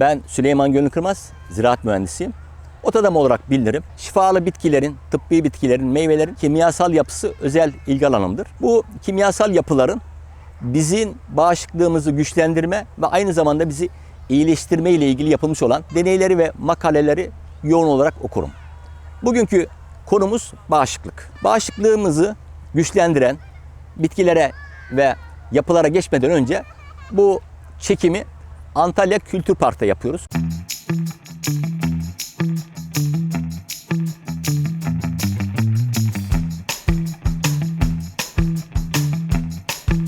Ben Süleyman Gönül Kırmaz, ziraat mühendisiyim. Ot adamı olarak bilinirim. Şifalı bitkilerin, tıbbi bitkilerin, meyvelerin kimyasal yapısı özel ilgi alanımdır. Bu kimyasal yapıların bizim bağışıklığımızı güçlendirme ve aynı zamanda bizi iyileştirme ile ilgili yapılmış olan deneyleri ve makaleleri yoğun olarak okurum. Bugünkü konumuz bağışıklık. Bağışıklığımızı güçlendiren bitkilere ve yapılara geçmeden önce bu çekimi Antalya Kültür Park'ta yapıyoruz.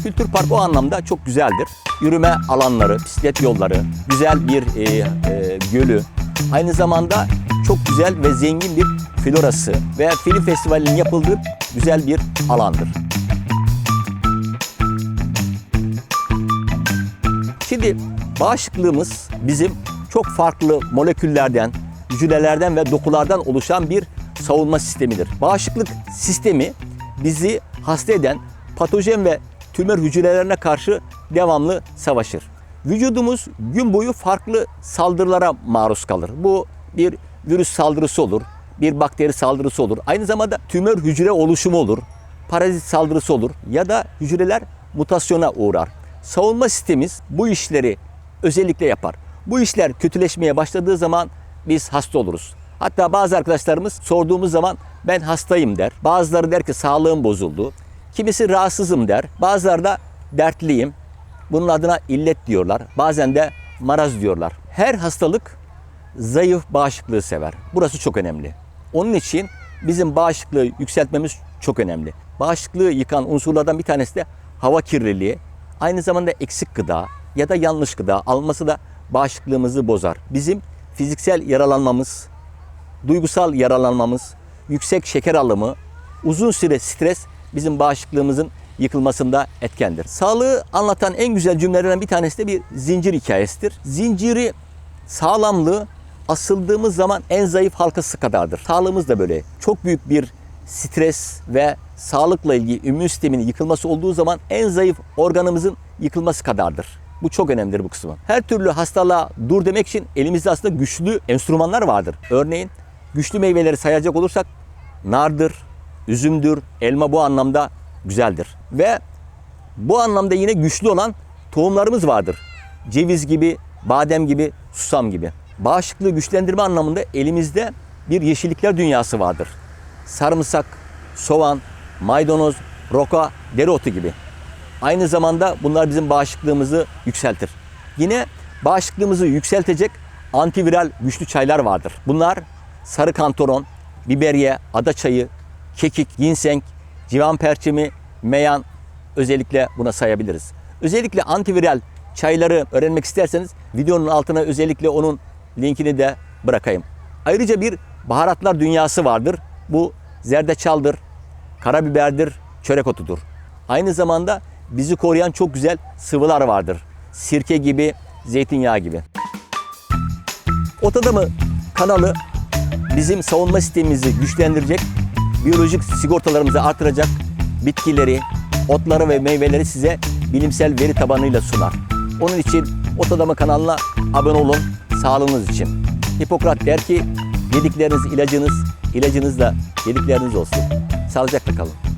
Kültür Park o anlamda çok güzeldir. Yürüme alanları, bisiklet yolları, güzel bir e, e, gölü, aynı zamanda çok güzel ve zengin bir florası ve film festivalinin yapıldığı güzel bir alandır. Şimdi bağışıklığımız bizim çok farklı moleküllerden, hücrelerden ve dokulardan oluşan bir savunma sistemidir. Bağışıklık sistemi bizi hasta eden patojen ve tümör hücrelerine karşı devamlı savaşır. Vücudumuz gün boyu farklı saldırılara maruz kalır. Bu bir virüs saldırısı olur, bir bakteri saldırısı olur. Aynı zamanda tümör hücre oluşumu olur, parazit saldırısı olur ya da hücreler mutasyona uğrar. Savunma sistemimiz bu işleri özellikle yapar. Bu işler kötüleşmeye başladığı zaman biz hasta oluruz. Hatta bazı arkadaşlarımız sorduğumuz zaman ben hastayım der. Bazıları der ki sağlığım bozuldu. Kimisi rahatsızım der. Bazıları da dertliyim. Bunun adına illet diyorlar. Bazen de maraz diyorlar. Her hastalık zayıf bağışıklığı sever. Burası çok önemli. Onun için bizim bağışıklığı yükseltmemiz çok önemli. Bağışıklığı yıkan unsurlardan bir tanesi de hava kirliliği. Aynı zamanda eksik gıda ya da yanlış gıda alması da bağışıklığımızı bozar. Bizim fiziksel yaralanmamız, duygusal yaralanmamız, yüksek şeker alımı, uzun süre stres bizim bağışıklığımızın yıkılmasında etkendir. Sağlığı anlatan en güzel cümlelerden bir tanesi de bir zincir hikayesidir. Zinciri sağlamlığı asıldığımız zaman en zayıf halkası kadardır. Sağlığımız da böyle. Çok büyük bir stres ve sağlıkla ilgili immün sistemin yıkılması olduğu zaman en zayıf organımızın yıkılması kadardır. Bu çok önemlidir bu kısmı. Her türlü hastalığa dur demek için elimizde aslında güçlü enstrümanlar vardır. Örneğin güçlü meyveleri sayacak olursak nardır, üzümdür, elma bu anlamda güzeldir. Ve bu anlamda yine güçlü olan tohumlarımız vardır. Ceviz gibi, badem gibi, susam gibi. Bağışıklığı güçlendirme anlamında elimizde bir yeşillikler dünyası vardır. Sarımsak, soğan, maydanoz, roka, dereotu gibi. Aynı zamanda bunlar bizim bağışıklığımızı yükseltir. Yine bağışıklığımızı yükseltecek antiviral güçlü çaylar vardır. Bunlar sarı kantaron, biberiye, ada çayı, kekik, ginseng, civan perçemi, meyan özellikle buna sayabiliriz. Özellikle antiviral çayları öğrenmek isterseniz videonun altına özellikle onun linkini de bırakayım. Ayrıca bir baharatlar dünyası vardır. Bu zerdeçaldır, karabiberdir, çörek otudur. Aynı zamanda bizi koruyan çok güzel sıvılar vardır. Sirke gibi, zeytinyağı gibi. Ot Adamı kanalı bizim savunma sistemimizi güçlendirecek, biyolojik sigortalarımızı artıracak bitkileri, otları ve meyveleri size bilimsel veri tabanıyla sunar. Onun için Ot Adamı kanalına abone olun sağlığınız için. Hipokrat der ki yedikleriniz ilacınız, ilacınız da yedikleriniz olsun. Sağlıcakla kalın.